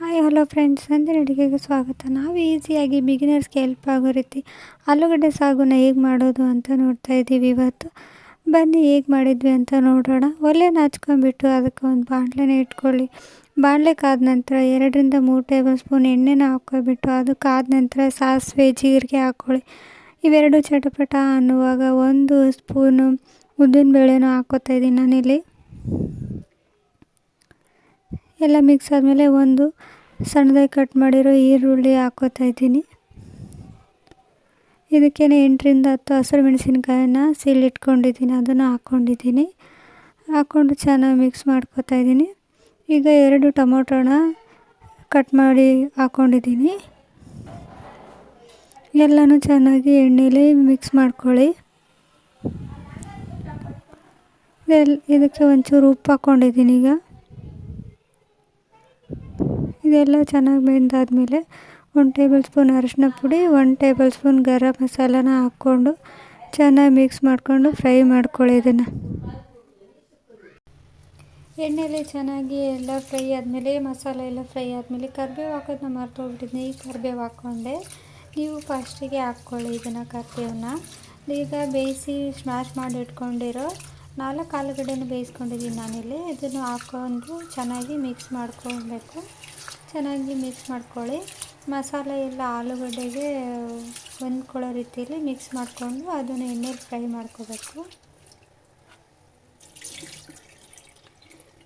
Hi hello friends ಅಂದಿನ ಅಡುಗೆಗೆ ಸ್ವಾಗತ. ನಾವು ಈಸಿಯಾಗಿ ಬಿಗಿನರ್ಸ್ಗೆ ಹೆಲ್ಪ್ ಆಗೋ ರೀತಿ ಆಲೂಗಡ್ಡೆ ಸಾಗುನ ಹೇಗೆ ಮಾಡೋದು ಅಂತ ನೋಡ್ತಾ ಇದ್ದೀವಿ ಇವತ್ತು. ಬನ್ನಿ ಹೇಗೆ ಮಾಡಿದ್ವಿ ಅಂತ ನೋಡೋಣ. ಒಲೆನ ಹಚ್ಕೊಂಡ್ಬಿಟ್ಟು ಅದಕ್ಕೆ ಒಂದು ಬಾಣಲೆನ ಇಟ್ಕೊಳ್ಳಿ. ಬಾಣಲೆ ಕಾದ ನಂತರ ಎರಡರಿಂದ ಮೂರು ಟೇಬಲ್ ಸ್ಪೂನ್ ಎಣ್ಣೆನ ಹಾಕ್ಕೊಬಿಟ್ಟು ಅದು ಕಾದ ನಂತರ ಸಾಸಿವೆ, ಜೀರಿಗೆ ಹಾಕ್ಕೊಳ್ಳಿ. ಇವೆರಡು ಚಟಪಟ ಅನ್ನುವಾಗ ಒಂದು ಸ್ಪೂನು ಉದ್ದಿನಬೇಳೆನೂ ಹಾಕ್ಕೋತಾ ಇದ್ದೀನಿ ನಾನಿಲ್ಲಿ. ಎಲ್ಲ ಮಿಕ್ಸ್ ಆದಮೇಲೆ ಒಂದು ಸಣ್ಣದಾಗಿ ಕಟ್ ಮಾಡಿರೋ ಈರುಳ್ಳಿ ಹಾಕೋತಾ ಇದ್ದೀನಿ. ಇದಕ್ಕೇನೆ ಎಂಟರಿಂದ ಹತ್ತು ಹಸಿರು ಮೆಣಸಿನ್ಕಾಯನ್ನ ಸೀಲಿಟ್ಕೊಂಡಿದ್ದೀನಿ ಅದನ್ನು ಹಾಕ್ಕೊಂಡಿದ್ದೀನಿ ಹಾಕ್ಕೊಂಡು ಚೆನ್ನಾಗಿ ಮಿಕ್ಸ್ ಮಾಡ್ಕೊತಾ ಇದ್ದೀನಿ. ಈಗ ಎರಡು ಟೊಮೊಟೊನ ಕಟ್ ಮಾಡಿ ಹಾಕ್ಕೊಂಡಿದ್ದೀನಿ ಎಲ್ಲನೂ ಚೆನ್ನಾಗಿ ಎಣ್ಣೆಲಿ ಮಿಕ್ಸ್ ಮಾಡ್ಕೊಳ್ಳಿ. ಇದಕ್ಕೆ ಒಂಚೂರು ಉಪ್ಪು ಹಾಕ್ಕೊಂಡಿದ್ದೀನಿ ಈಗ. ಇದೆಲ್ಲ ಚೆನ್ನಾಗಿ ಬೆಂದಾದಮೇಲೆ ಒಂದು ಟೇಬಲ್ ಸ್ಪೂನ್ ಅರಿಶಿನ ಪುಡಿ, ಒಂದು ಟೇಬಲ್ ಸ್ಪೂನ್ ಗರಂ ಮಸಾಲಾನ ಹಾಕ್ಕೊಂಡು ಚೆನ್ನಾಗಿ ಮಿಕ್ಸ್ ಮಾಡಿಕೊಂಡು ಫ್ರೈ ಮಾಡ್ಕೊಳ್ಳಿ ಇದನ್ನು. ಎಣ್ಣೆಯಲ್ಲಿ ಚೆನ್ನಾಗಿ ಎಲ್ಲ ಫ್ರೈ ಆದಮೇಲೆ, ಮಸಾಲೆ ಎಲ್ಲ ಫ್ರೈ ಆದಮೇಲೆ ಕರಿಬೇವು ಹಾಕೋದನ್ನ ಮರ್ತೋಗ್ಬಿಟ್ಟಿದ್ನಿ. ಈ ಕರಿಬೇವು ಹಾಕ್ಕೊಂಡೆ ನೀವು ಫಸ್ಟಿಗೆ ಹಾಕ್ಕೊಳ್ಳಿ ಇದನ್ನು ಕರಿಬೇವನ್ನ. ಈಗ ಬೇಯಿಸಿ ಸ್ಮ್ಯಾಶ್ ಮಾಡಿ ಇಟ್ಕೊಂಡಿರೋ ನಾಲ್ಕು ಆಲೂಗಡ್ಡೆನ ಬೇಯಿಸ್ಕೊಂಡಿದ್ದೀನಿ ನಾನಿಲ್ಲಿ. ಇದನ್ನು ಹಾಕ್ಕೊಂಡು ಚೆನ್ನಾಗಿ ಮಿಕ್ಸ್ ಮಾಡ್ಕೊಳ್ಬೇಕು. ಚೆನ್ನಾಗಿ ಮಿಕ್ಸ್ ಮಾಡ್ಕೊಳ್ಳಿ. ಮಸಾಲೆ ಎಲ್ಲ ಆಲೂಗಡ್ಡೆಗೆ ಹೊಂದ್ಕೊಳ್ಳೋ ರೀತಿಯಲ್ಲಿ ಮಿಕ್ಸ್ ಮಾಡಿಕೊಂಡು ಅದನ್ನು ಎಣ್ಣೆಲಿ ಫ್ರೈ ಮಾಡ್ಕೋಬೇಕು.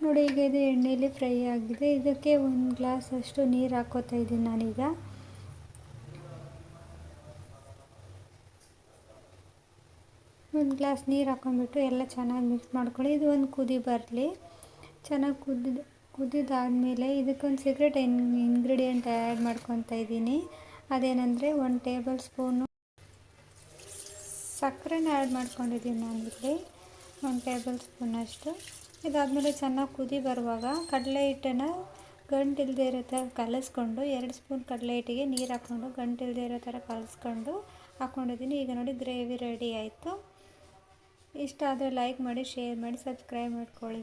ನೋಡಿ, ಈಗ ಇದು ಎಣ್ಣೆಲಿ ಫ್ರೈ ಆಗಿದೆ. ಇದಕ್ಕೆ ಒಂದು ಗ್ಲಾಸ್ ಅಷ್ಟು ನೀರು ಹಾಕೋತಾ ಇದ್ದೀನಿ ನಾನೀಗ. ಒಂದು ಗ್ಲಾಸ್ ನೀರು ಹಾಕೊಂಡ್ಬಿಟ್ಟು ಎಲ್ಲ ಚೆನ್ನಾಗಿ ಮಿಕ್ಸ್ ಮಾಡ್ಕೊಳ್ಳಿ. ಇದು ಒಂದು ಕುದಿ ಬರಲಿ. ಚೆನ್ನಾಗಿ ಕುದಿದ ಕುದಿದಾದಮೇಲೆ ಇದಕ್ಕೊಂದು ಸೀಕ್ರೆಟ್ ಇನ್ ಇಂಗ್ರೀಡಿಯೆಂಟ್ ಆ್ಯಡ್ ಮಾಡ್ಕೊತಾ ಇದ್ದೀನಿ. ಅದೇನೆಂದರೆ ಒಂದು ಟೇಬಲ್ ಸ್ಪೂನು ಸಕ್ಕರೆನ ಆ್ಯಡ್ ಮಾಡ್ಕೊಂಡಿದ್ದೀನಿ ನಾನಿಲ್ಲಿ ಒಂದು ಟೇಬಲ್ ಸ್ಪೂನಷ್ಟು ಇದಾದಮೇಲೆ ಚೆನ್ನಾಗಿ ಕುದಿ ಬರುವಾಗ ಕಡಲೆ ಹಿಟ್ಟನ್ನು ಗಂಟಿಲ್ಲದೆ ಇರೋ ಥರ ಕಲಿಸ್ಕೊಂಡು ಎರಡು ಸ್ಪೂನ್ ಕಡಲೆ ಹಿಟ್ಟಿಗೆ ನೀರು ಹಾಕ್ಕೊಂಡು ಗಂಟಿಲ್ಲದೆ ಇರೋ ಥರ ಕಲಸ್ಕೊಂಡು ಹಾಕ್ಕೊಂಡಿದ್ದೀನಿ ಈಗ ನೋಡಿ ಗ್ರೇವಿ ರೆಡಿ ಆಯಿತು. ಇಷ್ಟ ಆದರೆ ಲೈಕ್ ಮಾಡಿ ಶೇರ್ ಮಾಡಿ ಸಬ್ಸ್ಕ್ರೈಬ್ ಮಾಡ್ಕೊಳ್ಳಿ.